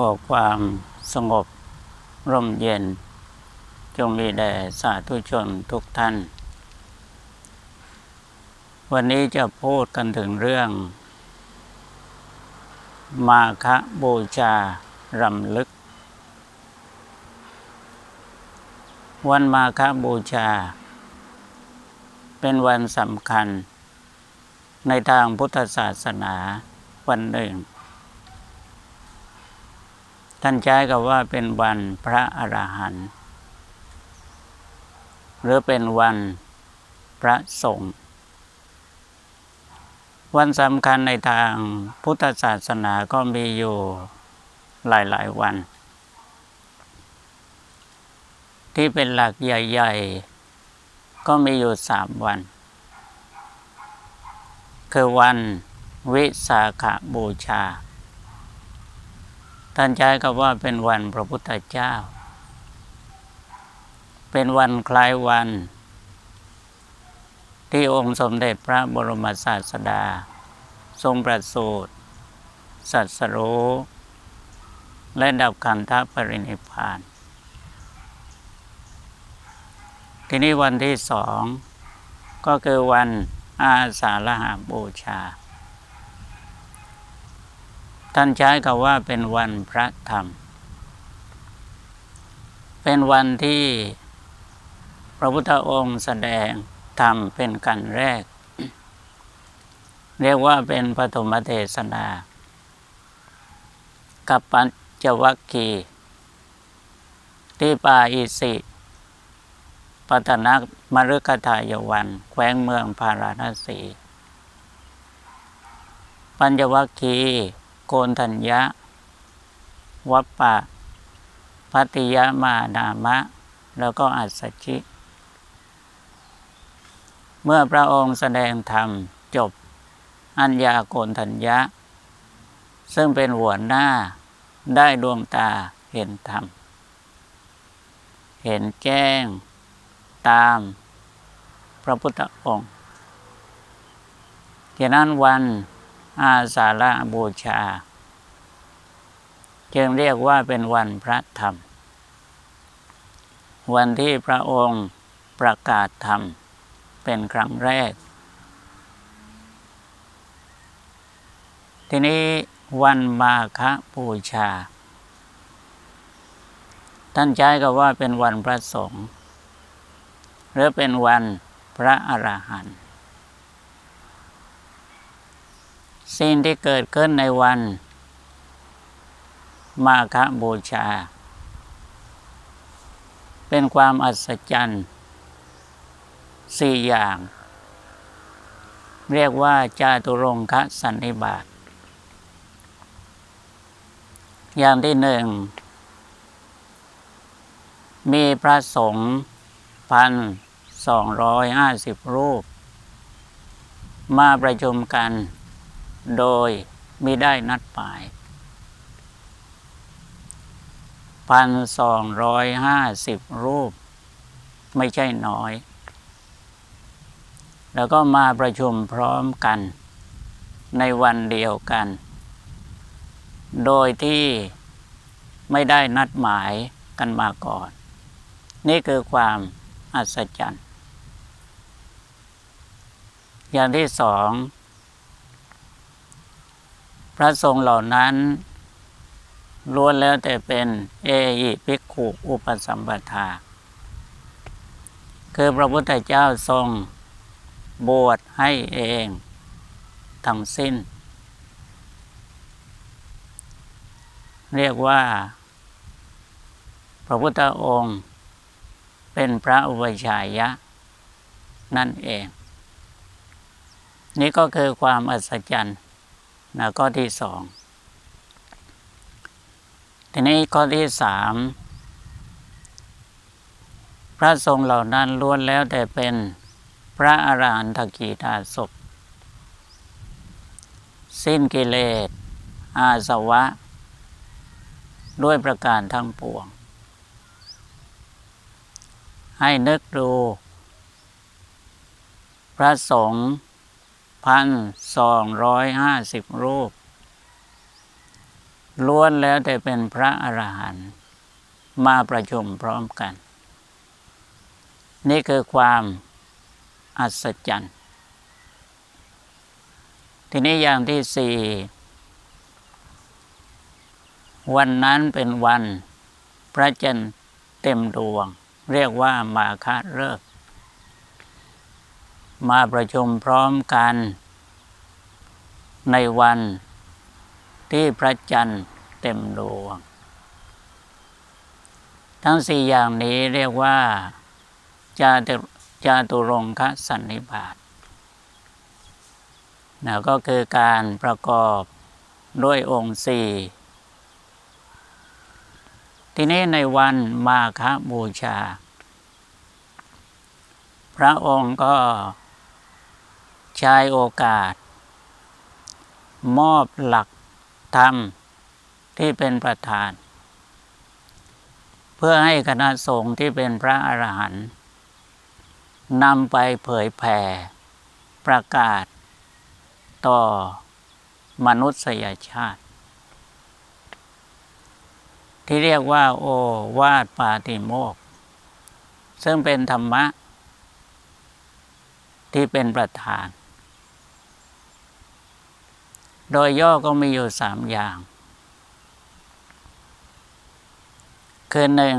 ขอความสงบร่มเย็น จงมีแด่สาธุชนทุกท่าน วันนี้จะพูดกันถึงเรื่อง มาคะบูชารำลึก วันมาคะบูชา เป็นวันสำคัญ ในทางพุทธศาสนาวันหนึ่ง ท่านใช้กับว่าเป็นวันพระอรหันต์หรือเป็นวันพระสงฆ์วันสำคัญในทางพุทธศาสนาก็มีอยู่หลาย ๆ วัน ที่เป็นหลักใหญ่ ๆ ก็มีอยู่สามวัน คือวันวิสาขบูชา ท่านใช้คำว่าเป็นวันพระพุทธเจ้า เป็นวันคล้ายวัน ที่องค์สมเด็จพระบรมศาสดา ทรงประสูติสัตสรู้และดับขันธปรินิพพาน ทีนี้วันที่สองก็คือวันอาสาฬหาบูชา ท่านใช้คำว่าเป็นวันพระธรรม เป็นวันที่พระพุทธองค์แสดงธรรมเป็นกันแรก เรียกว่าเป็นปฐมเทศนา กับปัญจวัคคีที่ป่าอิสิปัตนักมฤคทายวันแขวงเมืองพาราณสี ปัญจวัคคี โกนทัญญะ วัปปะพัติยมานามะ แล้วก็อัสสชิ เมื่อพระองค์แสดงธรรมจบ อัญญาโกนทัญญะ ซึ่งเป็นหัวหน้าได้ดวงตาเห็นธรรม เห็นแจ้ง ตามพระพุทธองค์ฉะนั้นวัน อาสาฬบูชา จึงเรียกว่าเป็นวันพระธรรม วันที่พระองค์ประกาศธรรม เป็นครั้งแรก ทีนี้วันมาฆบูชา ท่านใช้ก็ว่าเป็นวันพระสงฆ์หรือเป็นวันพระอรหันต์ สิ่งที่เกิดขึ้นในวัน มาฆบูชา เป็นความอัศจรรย์สี่อย่าง เรียกว่าจาตุรงคสันนิบาต อย่างที่หนึ่ง มีพระสงฆ์พันสองร้อยห้าสิบรูป มาประชุมกัน โดยมิได้นัดหมายพันสองร้อยห้าสิบรูป ไม่ใช่น้อย แล้วก็มาประชุมพร้อมกัน ในวันเดียวกัน โดยที่ไม่ได้นัดหมายกันมาก่อน นี่คือความอัศจรรย์ อย่างที่สอง พระสงฆ์เหล่านั้นล้วนแล้วแต่เป็นเอหิภิกขุอุปสัมปทา คือพระพุทธเจ้าทรงบวชให้เองทั้งสิ้น เรียกว่า พระพุทธองค์ เป็นพระอุปชายะ นั่นเอง นี่ก็คือความอัศจรรย์ นะข้อที่สองทีนี้ข้อที่สามพระทรงเหล่านั้นล้วนแล้วแต่เป็นพระอรหันตกีตาศพสิ้นกิเลส อาสวะ ด้วยประการทั้งปวง ให้นึกดู พระสงฆ์ พันสองร้อยห้าสิบรูป ล้วนแล้วแต่เป็นพระอรหันต์มาประชุมพร้อมกัน นี่คือความอัศจรรย์ ทีนี้อย่างที่สี่ วันนั้นเป็นวันพระจันทร์เต็มดวง เรียกว่ามาคาเลิกษ์ มาประชุมพร้อมกัน ในวันที่พระจันทร์เต็มดวง ทั้งสี่อย่างนี้เรียกว่าจาตุจาตุรงคสันนิบาตนะก็คือการประกอบด้วยองค์สี่ทีนี้ในวันมาคบูชา พระองค์ก็ ใช้โอกาส มอบหลักธรรมที่เป็นประธาน เพื่อให้คณะสงฆ์ที่เป็นพระอรหันต์นำไปเผยแผ่ ประกาศ ต่อมนุษยชาติ ที่เรียกว่า โอวาทปาติโมก ซึ่งเป็นธรรมะ ที่เป็นประธาน โดยย่อก็มีอยู่สามอย่าง คือหนึ่ง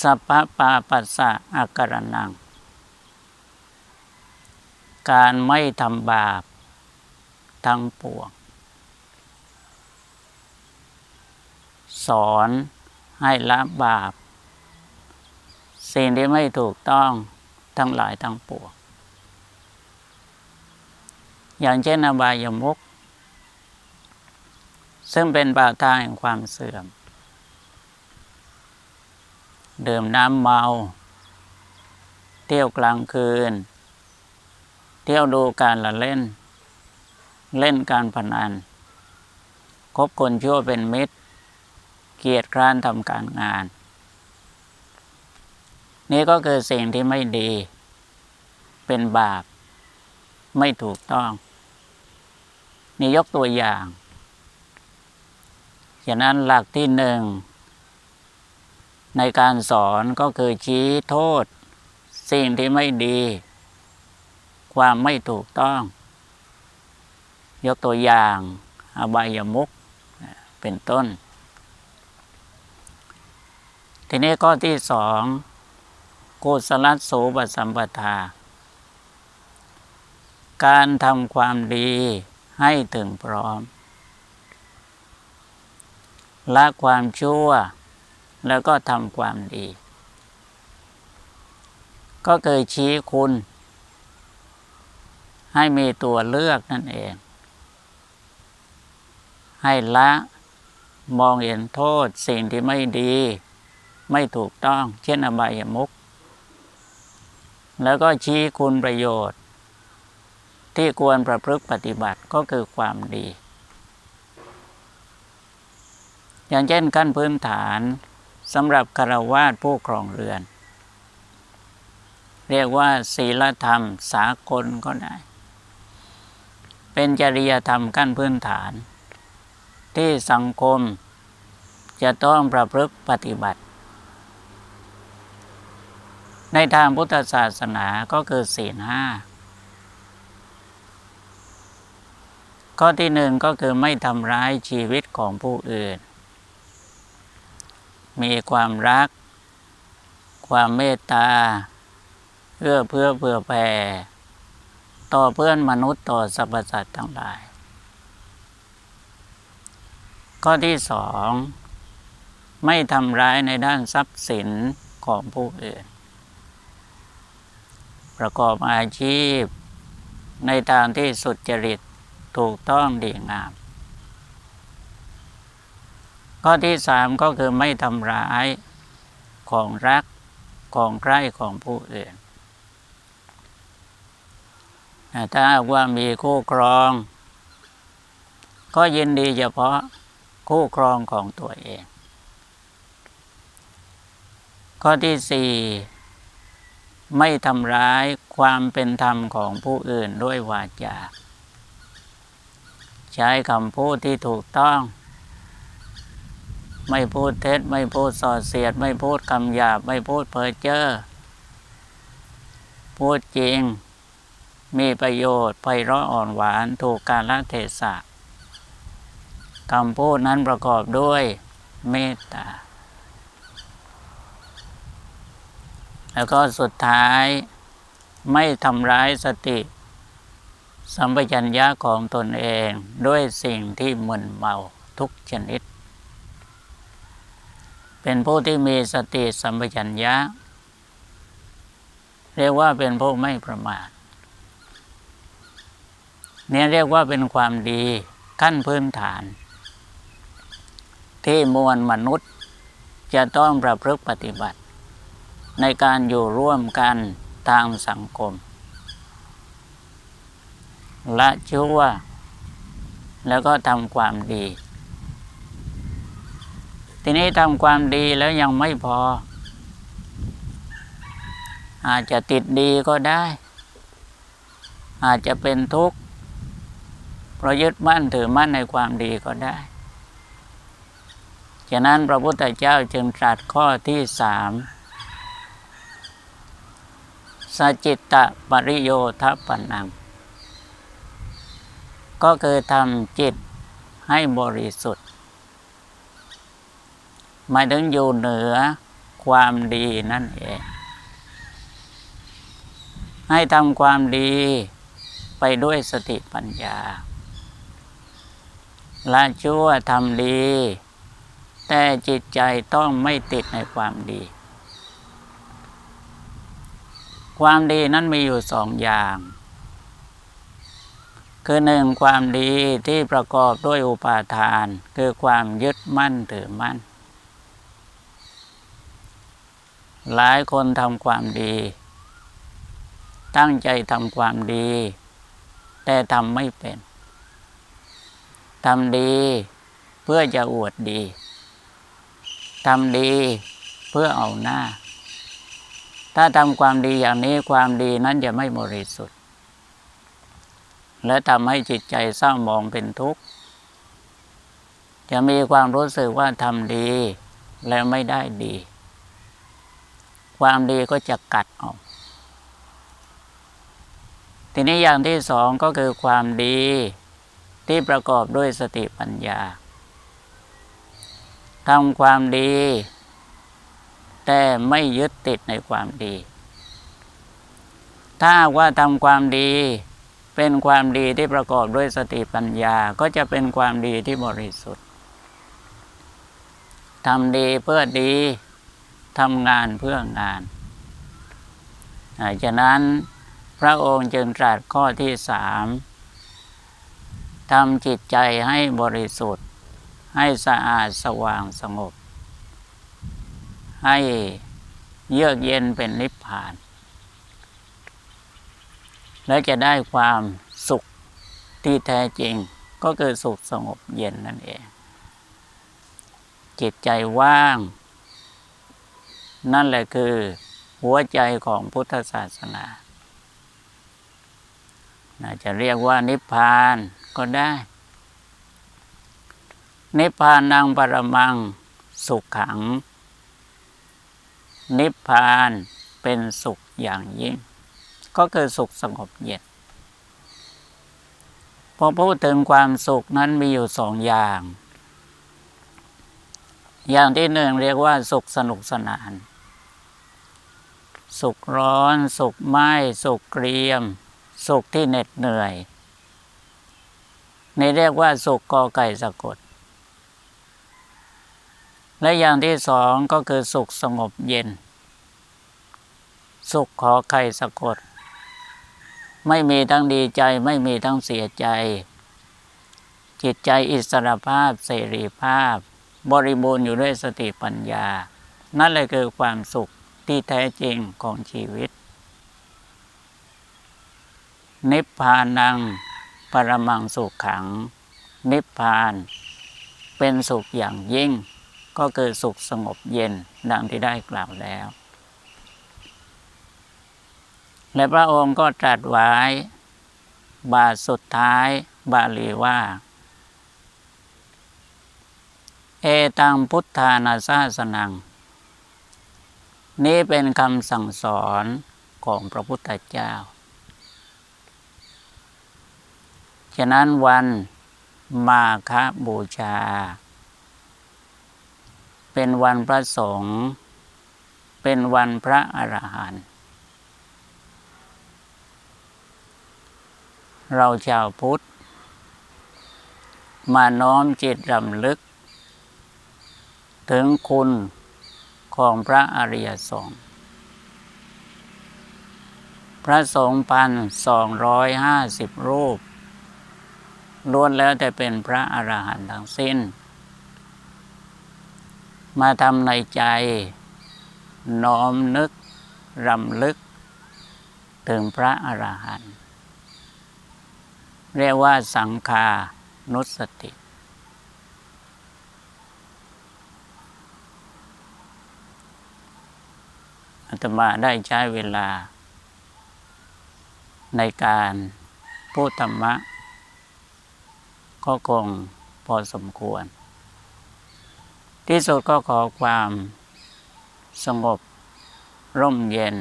สัพพปาปัสสะอาการนัง การไม่ทำบาปทั้งปวง สอนให้ละบาป สิ่งที่ไม่ถูกต้องทั้งหลายทั้งปวง อย่างเช่นอบายมุกซึ่งเป็นบาทางแห่งความเสื่อม ดื่มน้ำเมา เที่ยวกลางคืน เที่ยวดูการละเล่น เล่นการพนัน คบคนชั่วเป็นมิตร เกียรติคร้านทำการงาน นี่ก็คือสิ่งที่ไม่ดี เป็นบาป ไม่ถูกต้อง นี่ยกตัวอย่าง ฉะนั้นหลักที่หนึ่ง ในการสอนก็คือชี้โทษ สิ่งที่ไม่ดี ความไม่ถูกต้อง ยกตัวอย่างอบายมุกเป็นต้น ทีนี้ข้อที่สองกุศลโสบสัมปทา การทำความดีให้ถึงพร้อม ละความชั่ว แล้วก็ทำความดี ก็เคยชี้คุณ ให้มีตัวเลือกนั่นเอง ให้ละมองเห็นโทษสิ่งที่ไม่ดี ไม่ถูกต้อง เช่นอบายมุก แล้วก็ชี้คุณประโยชน์ ที่ควรประพฤติปฏิบัติก็คือความดี อย่างเช่นขั้นพื้นฐานสำหรับคารวาสผู้ครองเรือน เรียกว่าศีลธรรมสากลก็ได้ เป็นจริยธรรมขั้นพื้นฐาน ที่สังคมจะต้องประพฤติปฏิบัติ ในทางพุทธศาสนาก็คือศีลห้า ข้อที่หนึ่งก็คือไม่ทำร้ายชีวิตของผู้อื่น มีความรัก ความเมตตาเพื่อเพื่อเพื่อแผ่ ต่อเพื่อนมนุษย์ต่อสรรพสัตว์ทั้งหลาย ข้อที่สองไม่ทำร้ายในด้านทรัพย์สินของผู้อื่น ประกอบอาชีพในทางที่สุจริต ถูกต้องดีงาม ข้อที่สามก็คือไม่ทำร้ายของรักของใกล้ของผู้อื่นถ้าว่ามีคู่ครอง ก็ยินดีเฉพาะคู่ครองของตัวเอง ข้อที่สี่ไม่ทำร้ายความเป็นธรรมของผู้อื่นด้วยวาจา ใช้คำพูดที่ถูกต้อง ไม่พูดเท็จ ไม่พูดส่อเสียด ไม่พูดคำหยาบ ไม่พูดเพ้อเจ้อพูดจริง มีประโยชน์ไพเราะอ่อนหวานถูกกาลเทศะคำพูดนั้นประกอบด้วยเมตตา แล้วก็สุดท้ายไม่ทำร้ายสติ สัมปชัญญะของตนเองด้วยสิ่งที่มึนเมาทุกชนิด เป็นผู้ที่มีสติสัมปชัญญะ เรียกว่าเป็นผู้ไม่ประมาทเนี่ยเรียกว่าเป็นความดีขั้นพื้นฐาน ที่มวลมนุษย์จะต้องประพฤติปฏิบัติ ในการอยู่ร่วมกันทางสังคม ละชั่ว แล้วก็ทำความดี ทีนี้ทำความดีแล้วยังไม่พอ อาจจะติดดีก็ได้ อาจจะเป็นทุกข์เพราะยึดมั่นถือมั่นในความดีก็ได้ฉะนั้นพระพุทธเจ้าจึงตรัสข้อที่สามสจิตตปริโยทปนัง ก็คือทำจิตให้บริสุทธิ์หมายถึงอยู่เหนือความดีนั่นเอง ให้ทำความดีไปด้วยสติปัญญา ละชั่วทำดี แต่จิตใจต้องไม่ติดในความดี ความดีนั้นมีอยู่สองอย่าง คือหนึ่งความดีที่ประกอบด้วยอุปาทาน คือความยึดมั่นถือมั่น หลายคนทำความดี ตั้งใจทำความดี แต่ทำไม่เป็นทำดีเพื่อจะอวดดีทำดีเพื่อเอาหน้า ถ้าทำความดีอย่างนี้ความดีนั้นจะไม่บริสุทธิ์ และทำให้จิตใจเศร้าหมองเป็นทุกข์ จะมีความรู้สึกว่าทำดีแล้วไม่ได้ดี ความดีก็จะกัดออก ทีนี้อย่างที่สองก็คือความดีที่ประกอบด้วยสติปัญญาทำความดี แต่ไม่ยึดติดในความดี ถ้าว่าทำความดี เป็นความดีที่ประกอบด้วยสติปัญญาก็จะเป็นความดีที่บริสุทธิ์ทำดีเพื่อดีทำงานเพื่องานฉะนั้นพระองค์จึงตรัสข้อที่สามทำจิตใจให้บริสุทธิ์ ให้สะอาดสว่างสงบ ให้เยือกเย็นเป็นนิพพาน แล้วจะได้ความสุขที่แท้จริงก็คือสุขสงบเย็นนั่นเอง จิตใจว่าง นั่นแหละคือหัวใจของพุทธศาสนาจะเรียกว่านิพพานก็ได้ นิพพานังปรมังสุขขัง นิพพานเป็นสุขอย่างยิ่ง ก็คือสุขสงบเย็นพอพูดถึงความสุขนั้นมีอยู่สองอย่าง อย่างที่หนึ่งเรียกว่าสุขสนุกสนาน สุขร้อน สุขไหม้ สุขเกรียม สุขที่เหน็ดเหนื่อย นี่เรียกว่าสุขกอไก่สะกด และอย่างที่สองก็คือสุขสงบเย็น สุขขอไข่สะกด ไม่มีทั้งดีใจไม่มีทั้งเสียใจ จิตใจอิสระภาพเสรีภาพ บริบูรณ์อยู่ด้วยสติปัญญา นั่นเลยคือความสุขที่แท้จริงของชีวิต นิพพานังปรมังสุขขัง นิพพานเป็นสุขอย่างยิ่ง ก็คือสุขสงบเย็นดังที่ได้กล่าวแล้ว และพระองค์ก็ตรัสไว้ บาทสุดท้ายบาลีว่า เอตังพุทธานาซาสนัง นี่เป็นคำสั่งสอนของพระพุทธเจ้า ฉะนั้นวันมาคบูชา เป็นวันพระสงฆ์เป็นวันพระอรหันต์ เราชาวพุทธ มาน้อมจิตรำลึก ถึงคุณของพระอริยสงฆ์พระสงฆ์พันสองร้อยห้าสิบรูปล้วนแล้วแต่เป็นพระอรหันต์ทั้งสิ้น มาทำในใจ น้อมนึก รำลึก ถึงพระอรหันต์ เรียกว่าสังคานุสติอาตมาได้ใช้เวลา ในการพูดธรรมะ ก็คงพอสมควร ที่สุดก็ขอความสงบร่มเย็น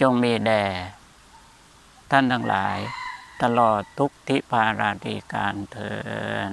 จงมีแด่ท่านทั้งหลาย ตลอดทุกทิพาราดีการเทิน